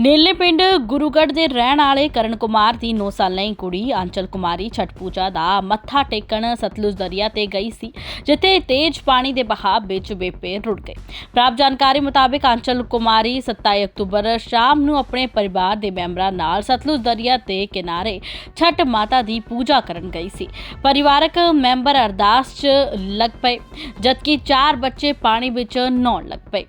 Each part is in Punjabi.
ਨੇਲੇ ਪਿੰਡ ਗੁਰੂਗੜ੍ਹ ਦੇ ਰਹਿਣ ਵਾਲੇ ਕਰਨ ਕੁਮਾਰ ਦੀ 9 ਸਾਲਾਂ ਦੀ ਕੁੜੀ ਆਂਚਲ ਕੁਮਾਰੀ ਛਠ ਪੂਜਾ ਦਾ ਮੱਥਾ ਟੇਕਣ ਸਤਲੁਜ ਦਰਿਆ ਤੇ ਗਈ ਸੀ, ਜਿੱਥੇ ਤੇਜ਼ ਪਾਣੀ ਦੇ ਬਹਾਅ ਵਿੱਚ ਬੇਪੇ ਰੁੜ ਗਏ। ਪ੍ਰਾਪਤ ਜਾਣਕਾਰੀ ਮੁਤਾਬਕ ਆਂਚਲ ਕੁਮਾਰੀ 27 ਅਕਤੂਬਰ ਸ਼ਾਮ ਨੂੰ ਆਪਣੇ ਪਰਿਵਾਰ ਦੇ ਮੈਂਬਰਾਂ ਨਾਲ ਸਤਲੁਜ ਦਰਿਆ ਦੇ ਕਿਨਾਰੇ ਛਠ ਮਾਤਾ ਦੀ ਪੂਜਾ ਕਰਨ ਗਈ ਸੀ। ਪਰਿਵਾਰਕ ਮੈਂਬਰ ਅਰਦਾਸ 'ਚ ਲੱਗ ਪਏ, ਜਦਕਿ ਚਾਰ ਬੱਚੇ ਪਾਣੀ ਵਿੱਚ ਨਹਾਉਣ ਲੱਗ ਪਏ।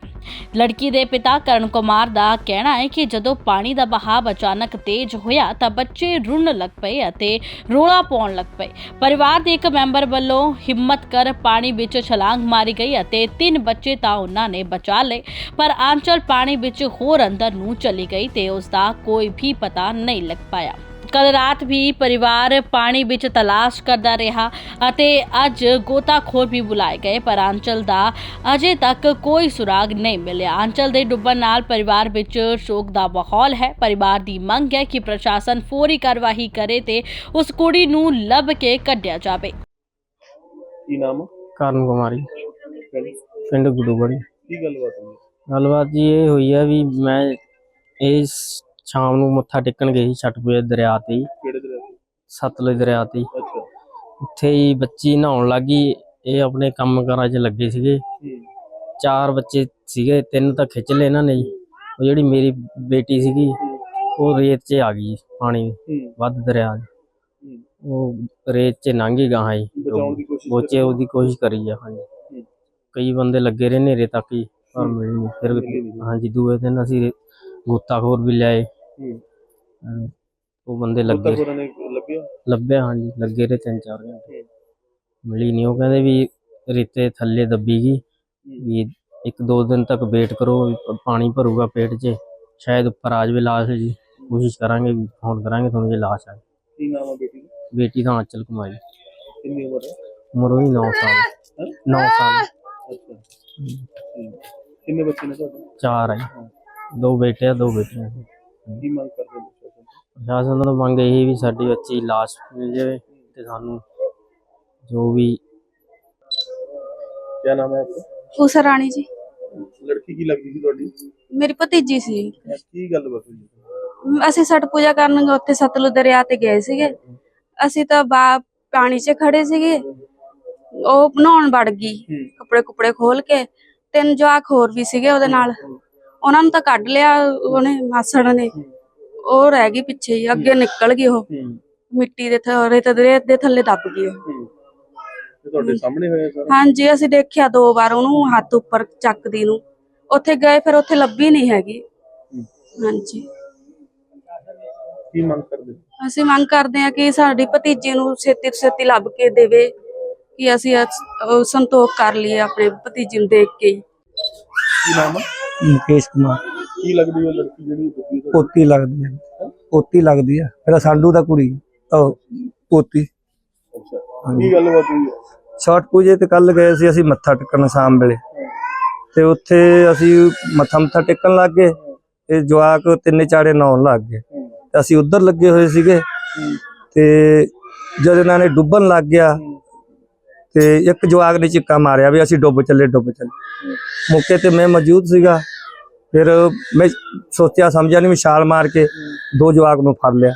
ਲੜਕੀ ਦੇ ਪਿਤਾ ਕਰਨ ਕੁਮਾਰ ਦਾ ਕਹਿਣਾ ਹੈ ਕਿ ਜਦੋਂ ਪਾਣੀ ਦਾ ਬਹਾਵ ਅਚਾਨਕ ਤੇਜ਼ ਹੋਇਆ ਤਾਂ ਬੱਚੇ ਰੁੜਨ ਲੱਗ ਪਏ ਅਤੇ ਰੋਲਾ ਪਾਉਣ ਲੱਗ ਪਏ। ਪਰਿਵਾਰ ਦੇ ਇੱਕ ਮੈਂਬਰ ਵੱਲੋਂ ਹਿੰਮਤ ਕਰ ਪਾਣੀ ਵਿੱਚ ਛਲਾਂਗ ਮਾਰੀ ਗਈ ਅਤੇ ਤਿੰਨ ਬੱਚੇ ਤਾਂ ਉਹਨਾਂ ਨੇ ਬਚਾ ਲਏ, ਪਰ ਆਂਚਲ ਪਾਣੀ ਵਿੱਚ ਹੋਰ ਅੰਦਰ ਨੂੰ ਚਲੀ ਗਈ ਤੇ ਉਸ ਦਾ ਕੋਈ ਵੀ ਪਤਾ ਨਹੀਂ ਲੱਗ ਪਾਇਆ। ਕੱਲ ਰਾਤ ਵੀ ਪਰਿਵਾਰ ਪਾਣੀ ਵਿੱਚ ਤਲਾਸ਼ ਕਰਦਾ ਰਿਹਾ ਅਤੇ ਅੱਜ ਗੋਤਾਖੋਰ ਵੀ ਬੁਲਾਏ ਗਏ ਪਰ ਆਂਚਲ ਦਾ ਅਜੇ ਤੱਕ ਕੋਈ ਸੁਰਾਗ ਨਹੀਂ ਮਿਲਿਆ। ਆਂਚਲ ਦੇ ਡੁੱਬਣ ਨਾਲ ਪਰਿਵਾਰ ਵਿੱਚ ਸ਼ੋਕ ਦਾ ਮਾਹੌਲ ਹੈ। ਪਰਿਵਾਰ ਦੀ ਮੰਗ ਹੈ ਕਿ ਪ੍ਰਸ਼ਾਸਨ ਫੌਰੀ ਕਾਰਵਾਈ ਕਰੇ ਤੇ ਉਸ ਕੁੜੀ ਨੂੰ ਲੱਭ ਕੇ ਕੱਢਿਆ ਜਾਵੇ। ਕੀ ਨਾਮ ਆ? ਕਰਨ ਕੁਮਾਰੀ। ਪਿੰਡ? ਪਿੰਡ ਗੁੱਡੂਗੜੀ ਕੀ ਗੱਲਬਾਤ ਹੋਈ? ਗੱਲਬਾਤ ਜੀ ਇਹ ਹੋਈ ਆ ਵੀ ਮੈਂ ਇਹ ਸ਼ਾਮ ਨੂੰ ਮੱਥਾ ਟੇਕਣ ਗਈ ਸੀ ਛਟਪੂਏ ਦਰਿਆ ਤੇ ਕਿਹੜੇ ਦਰਿਆ ਤੇ? ਸਤਲੁਜ ਦਰਿਆ ਤੇ। ਅੱਛਾ। ਉੱਥੇ ਹੀ ਬੱਚੀ ਨਹਾਉਣ ਲੱਗੀ ਇਹ ਆਪਣੇ ਕੰਮ ਕਾਰਾਂ 'ਚ ਲੱਗੇ ਸੀਗੇ। ਹੂੰ। ਚਾਰ ਬੱਚੇ ਸੀਗੇ ਤਿੰਨ ਤਾਂ ਖਿੱਚ ਲਏ ਇਹਨਾਂ ਨੇ ਜੀ। ਉਹ ਜਿਹੜੀ ਮੇਰੀ ਬੇਟੀ ਸੀਗੀ ਉਹ ਰੇਤ 'ਚ ਆ ਗਈ ਪਾਣੀ ਹੂੰ। ਵੱਧ ਦਰਿਆ 'ਚ। ਹੂੰ। ਉਹ ਰੇਤ 'ਚ ਲੰਘੀ ਗਾਹਾਂ ਹੀ ਬਚਾਉਣ ਦੀ ਕੋਸ਼ਿਸ਼ ਬੋਚੇ ਉਹਦੀ ਕੋਸ਼ਿਸ਼ ਕਰੀ ਆ ਹਾਂਜੀ। ਹੂੰ। ਕਈ ਬੰਦੇ ਲੱਗੇ ਰਹੇ ਨੇਰੇ ਤੱਕ ਹੀ ਪਰ। ਮਿਲੀ ਨਹੀਂ ਫਿਰ। ਹਾਂਜੀ ਦੂਏ ਦਿਨ ਅਸੀਂ ਗੋਤਾਖੋਰ ਵੀ ਲਿਆਏ। ਉਹ ਬੰਦੇ ਲੱਗੇ। ਨੇ ਲੱਭਿਆ? ਲੱਭਿਆ ਹਾਂਜੀ। ਲੱਗੇ ਰਹੇ ਤਿੰਨ ਚਾਰ ਘੰਟੇ। ਮਿਲੀ ਨਹੀਂ ਉਹ ਕਹਿੰਦੇ ਵੀ ਰੇਤੇ ਥੱਲੇ ਦੱਬੀ ਗਈ। ਵੀ ਇੱਕ ਦੋ ਦਿਨ ਤੱਕ ਵੇਟ ਕਰੋ ਪਾਣੀ ਭਰੂਗਾ ਪੇਟ 'ਚ। ਸ਼ਾਇਦ ਉੱਪਰ ਆ ਜਾਵੇ ਲਾਸ਼ ਜੀ। ਕੋਸ਼ਿਸ਼ ਕਰਾਂਗੇ ਫੋਨ ਕਰਾਂਗੇ ਤੁਹਾਨੂੰ ਜੇ ਲਾਸ਼ ਆਏ ਕੀ ਨਾਮ ਆ ਬੇਟੀ ਦਾ? ਬੇਟੀ ਦਾ ਆਂਚਲ ਕੁਮਾਰੀ। ਕਿੰਨੀ ਉਮਰ ਹੈ? ਉਮਰ ਉਹਦੀ 9 ਸਾਲ। ਹੈਂ? 9 ਸਾਲ। ਅੱਛਾ। ਕਿੰਨੇ ਬੱਚੇ ਨੇ ਤੁਹਾਡੇ? ਚਾਰ ਹੈ। ਦੋ ਬੇਟੇ ਆ ਦੋ ਬੇਟੀਆਂ। ਕੀ ਮੰਗ ਕਰਦੇ ਹੋ ਪ੍ਰਸ਼ਾਸਨ ਤੋਂ? ਪ੍ਰਸ਼ਾਸਨ ਤੋਂ ਮੰਗ ਇਹ ਵੀ ਸਾਡੀ ਬੱਚੀ ਦੀ ਲਾਸ਼ ਮਿਲ ਜਾਵੇ ਤੇ ਸਾਨੂੰ ਜੋ ਵੀ ਕਿਆ ਨਾਮ ਹੈ ਆਪਕਾ? ਊਸ਼ਾ ਰਾਣੀ ਜੀ। ਲੜਕੀ ਕੀ ਲੱਗਦੀ ਸੀ ਤੁਹਾਡੀ? ਮੇਰੀ ਭਤੀਜੀ ਸੀ। ਕੀ ਹੋਈ? ਮ- ਅਸੀਂ ਛਠ ਪੂਜਾ ਕਰਨ ਉੱਥੇ ਸਤਲੁਜ ਦਰਿਆ ਤੇ ਗਏ ਸੀਗੇ। ਅਸੀਂ ਤਾਂ ਬਾ ਪਾਣੀ 'ਚ ਖੜੇ ਸੀਗੇ। ਉਹ ਨਹਾਉਣ ਵੜ ਗਈ ਹੂੰ। ਕੱਪੜੇ ਕੁਪੜੇ ਖੋਲ ਕੇ। ਤਿੰਨ ਜਵਾਕ ਹੋਰ ਵੀ ਸੀਗੇ ਉਹਦੇ ਨਾਲ। ਉਹਨਾਂ ਨੂੰ ਤਾਂ ਕੱਢ ਲਿਆ ਉਹਨੇ ਮਾਸੜ ਨੇ। ਉਹ ਰਹਿ ਗਈ ਪਿੱਛੇ ਹੀ ਅੱਗੇ ਨਿਕਲ ਗਈ ਉਹ। ਮਿੱਟੀ ਦੇ ਥੱਲੇ ਤੇ ਰੇਤ ਦੇ ਥੱਲੇ ਦੱਬ ਗਈ ਉਹ। ਹੂੰ। ਤੇ ਤੁਹਾਡੇ ਸਾਹਮਣੇ ਹੋਇਆ ਸਾਰਾ? ਹਾਂਜੀ ਅਸੀਂ ਦੇਖਿਆ ਦੋ ਵਾਰ ਉਹਨੂੰ ਹੱਥ ਉੱਪਰ ਚੱਕਦੀ ਨੂੰ। ਉੱਥੇ ਗਏ ਫਿਰ ਉੱਥੇ ਲੱਭੀ ਨਹੀਂ ਹੈਗੀ। ਹਾਂਜੀ। ਕੀ ਮੰਗ ਕਰਦੇ? ਅਸੀਂ ਮੰਗ ਕਰਦੇ ਹਾਂ ਕਿ ਸਾਡੀ ਭਤੀਜੀ ਨੂੰ ਛੇਤੀ ਤੋਂ ਛੇਤੀ ਲੱਭ ਕੇ ਦੇਵੇ ਕਿ ਅਸੀਂ ਅਸ- ਅਹ ਸੰਤੋਖ ਕਰ ਲਈਏ ਆਪਣੇ ਭਤੀਜੀ ਨੂੰ ਦੇਖ ਕੇ ਹੀ। ਕੀ ਨਾਮ ਆ? ਮੁਕੇਸ਼ ਕੁਮਾਰ। ਕੀ ਲੱਗਦੀ ਹੈ ਲੜਕੀ ਜਿਹੜੀ? ਪੋਤੀ ਲੱਗਦੀ ਹੈ। ਪੋਤੀ ਲੱਗਦੀ ਹੈ। ਮੇਰਾ ਸਾਂਢੂ ਦਾ ਕੁੜੀ ਉਹ ਪੋਤੀ। ਅੱਛਾ। ਕੀ ਗੱਲਬਾਤ ਹੋਈ ਹੈ? ਛਠ ਪੂਜੇ ਤੇ ਕੱਲ ਗਏ ਸੀ ਅਸੀਂ ਮੱਥਾ ਟੇਕਣ ਸ਼ਾਮ ਵੇਲੇ। ਤੇ ਉੱਥੇ ਅਸੀਂ ਮੱਥਾ ਮੱਥਾ ਟੇਕਣ ਲੱਗ ਗਏ ਤੇ ਜਵਾਕ ਤਿੰਨੇ ਚਾੜੇ ਨਹਾਉਣ ਲੱਗ ਗਏ। ਤੇ ਅਸੀਂ ਉੱਧਰ ਲੱਗੇ ਹੋਏ ਸੀਗੇ। ਤੇ ਜਦ ਇਹਨਾਂ ਨੇ ਡੁੱਬਣ ਲੱਗ ਗਿਆ ਤੇ ਇੱਕ ਜਵਾਕ ਨੇ ਚਿੱਕਾ ਮਾਰਿਆ ਵੀ ਅਸੀਂ ਡੁੱਬ ਚੱਲੇ ਡੁੱਬ ਚੱਲੇ। ਮੌਕੇ ਤੇ ਮੈਂ ਮੌਜੂਦ ਸੀਗਾ। ਫਿਰ ਮੈਂ ਸੋਚਿਆ ਸਮਝਿਆ ਨਹੀਂ ਮੈਂ ਛਾਲ ਮਾਰ ਕੇ ਦੋ ਜਵਾਕ ਨੂੰ ਫੜ ਲਿਆ।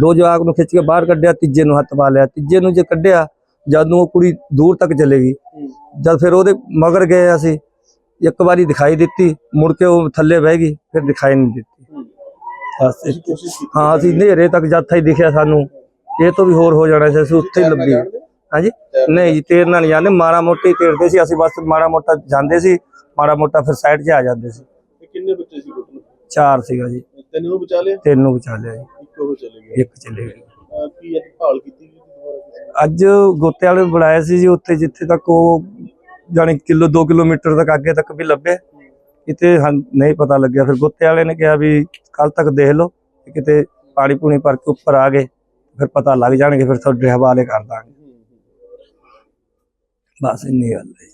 ਦੋ ਜਵਾਕ ਨੂੰ ਖਿੱਚ ਕੇ ਬਾਹਰ ਕੱਢਿਆ ਤੀਜੇ ਨੂੰ ਹੱਥ ਪਾ ਲਿਆ। ਤੀਜੇ ਨੂੰ ਜੇ ਕੱਢਿਆ ਜਦ ਨੂੰ ਉਹ ਕੁੜੀ ਦੂਰ ਤੱਕ ਚਲੇ ਗਈ। ਜਦ ਫਿਰ ਉਹਦੇ ਮਗਰ ਗਏ ਅਸੀਂ ਇੱਕ ਵਾਰੀ ਦਿਖਾਈ ਦਿੱਤੀ ਮੁੜ ਕੇ ਉਹ ਥੱਲੇ ਬਹਿ ਗਈ ਫਿਰ ਦਿਖਾਈ ਨਹੀਂ ਦਿੱਤੀ। ਹਾਂ ਅਸੀਂ ਹਨੇਰੇ ਤੱਕ ਜਦ ਹੀ ਦਿਖਿਆ ਸਾਨੂੰ। ਇਹ ਤੋਂ ਵੀ ਹੋਰ ਹੋ ਜਾਣਾ ਸੀ ਅਸੀਂ ਉੱਥੇ ਹੀ ਲੱਭੀ। ਹਾਂਜੀ? ਨਹੀਂ ਜੀ ਤੇਰਨਾ ਨਹੀਂ ਜਾਂਦੇ। ਮਾੜਾ ਮੋਟਾ ਤੇਰਦੇ ਸੀ ਅਸੀਂ ਬਸ ਮਾੜਾ ਮੋਟਾ ਜਾਂਦੇ ਸੀ ਮਾੜਾ ਮੋਟਾ ਫਿਰ ਸਾਈਡ 'ਚ ਆ ਜਾਂਦੇ ਸੀ। ਕਿੰਨੇ ਬੱਚੇ ਸੀ ਟੋਟਲ ਚਾਰ ਸੀਗਾ ਜੀ। ਤਿੰਨ ਨੂੰ ਬਚਾ ਲਿਆ? ਤਿੰਨ ਨੂੰ ਬਚਾ ਲਿਆ ਜੀ। ਇੱਕ ਉਹ ਚਲੇ ਗਿਆ। ਇੱਕ ਚਲੇ ਅਹ ਕੀ ਅੱਜ ਭਾਲ ਕੀਤੀ? ਅੱਜ ਗੋਤੇ ਵਾਲੇ ਬੁਲਾਇਆ ਸੀ ਜੀ ਉੱਥੇ ਜਿੱਥੇ ਤੱਕ ਉਹ ਜਾਣੀ ਕਿਲੋ 2 ਕਿਲੋਮੀਟਰ ਤੱਕ ਅੱਗੇ ਤੱਕ ਵੀ ਲੱਭੇ। ਕਿਤੇ ਨਹੀਂ ਪਤਾ ਲੱਗਿਆ। ਫਿਰ ਗੋਤੇ ਵਾਲੇ ਨੇ ਕਿਹਾ ਵੀ ਕੱਲ ਤੱਕ ਦੇਖ ਲਓ ਕਿਤੇ ਪਾਣੀ ਪੂਣੀ ਭਰ ਕੇ ਉੱਪਰ ਆ ਗਏ ਫਿਰ ਪਤਾ ਲੱਗ ਜਾਣਗੇ ਫਿਰ ਤੁਹਾਡੇ ਹਵਾਲੇ ਕਰ ਦਾਂਗੇ। ਬਸ ਇੰਨੀ ਗੱਲ ਹੈ ਜੀ।